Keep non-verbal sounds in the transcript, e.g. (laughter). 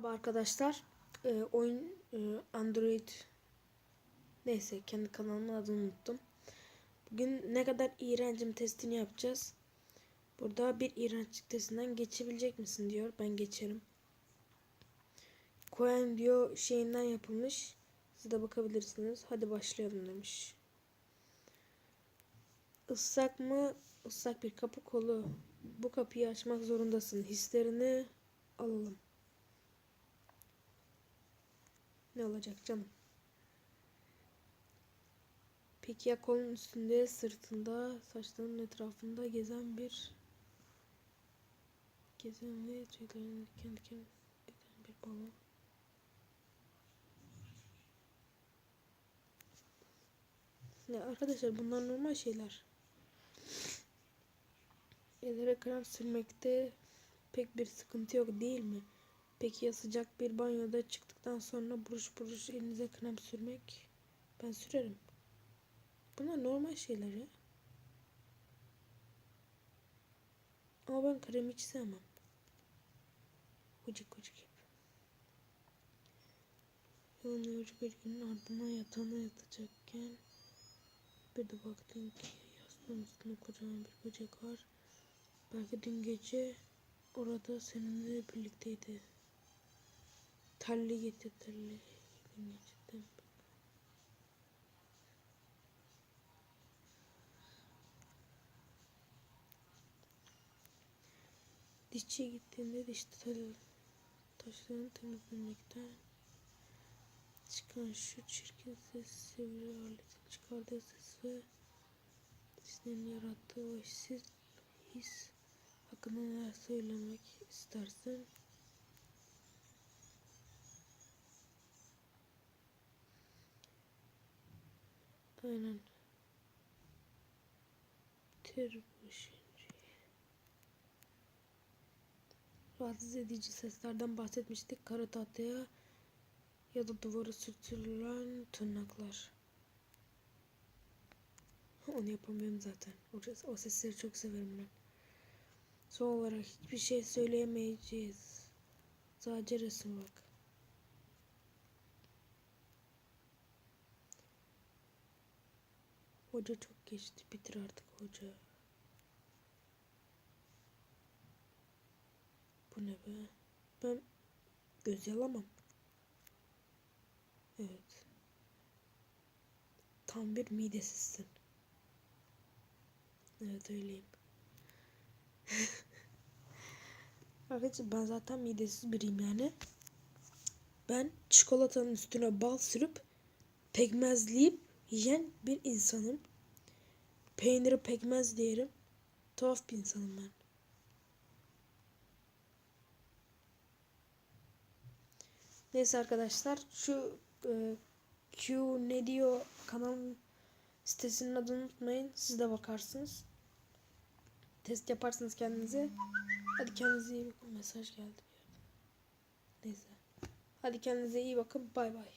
Merhaba arkadaşlar. Ee, oyun e, Android neyse kendi kanalımın adını unuttum. Bugün ne kadar iğrencim testini yapacağız. Burada bir iğrençlik testinden geçebilecek misin diyor. Ben geçerim. Cohen diyor şeyinden yapılmış. Siz de bakabilirsiniz. Hadi başlayalım demiş. Islak mı? Islak bir kapı kolu. Bu kapıyı açmak zorundasın. Hislerini alalım. Ne olacak canım? Peki ya kolun üstünde, sırtında, saçlarının etrafında gezen bir gezen ve tüylerini kendi kendine bir balon. Ya arkadaşlar bunlar normal şeyler. Ellere krem sürmekte pek bir sıkıntı yok değil mi? Peki ya sıcak bir banyoda çıktıktan sonra buruş buruş elinize krem sürmek? Ben sürerim. Bunlar normal şeyler ya. Ama ben krem hiç sevmem. Ucuk ucuk hep. Yorucu bir günün ardından yatağına yatacakken bir de baktın ki yastığın üstünde kocaman bir böcek var. Belki dün gece orada seninle birlikteydi. Telli getir telli. Geceden Dişçiye gittiğinde diş tel taşlarını temizlemekten çıkan şu çirkin ses sivri aletin çıkardığı ses ve dişlerin yarattığı o his hakkında neler söylemek istersin? Aynen. Ter boşunca. Rahatsız edici seslerden bahsetmiştik. Kara tahtaya ya da duvara sürtülen tırnaklar. Onu yapamıyorum zaten. O, o sesleri çok severim ben. Son olarak hiçbir şey söyleyemeyeceğiz. Sadece resim bak. Hoca çok geçti. Bitir artık hoca. Bu ne be? Ben göz yalamam. Evet. Tam bir midesizsin. Evet öyleyim. (laughs) Arkadaşlar ben zaten midesiz biriyim yani. Ben çikolatanın üstüne bal sürüp pekmezleyip yiyen bir insanım. Peyniri pekmez diyelim. Tuhaf bir insanım ben. Neyse arkadaşlar şu e, Q ne diyor kanalın sitesinin adını unutmayın. Siz de bakarsınız. Test yaparsınız kendinize. Hadi kendinize iyi bakın. Mesaj geldi. Neyse. Hadi kendinize iyi bakın. Bay bay.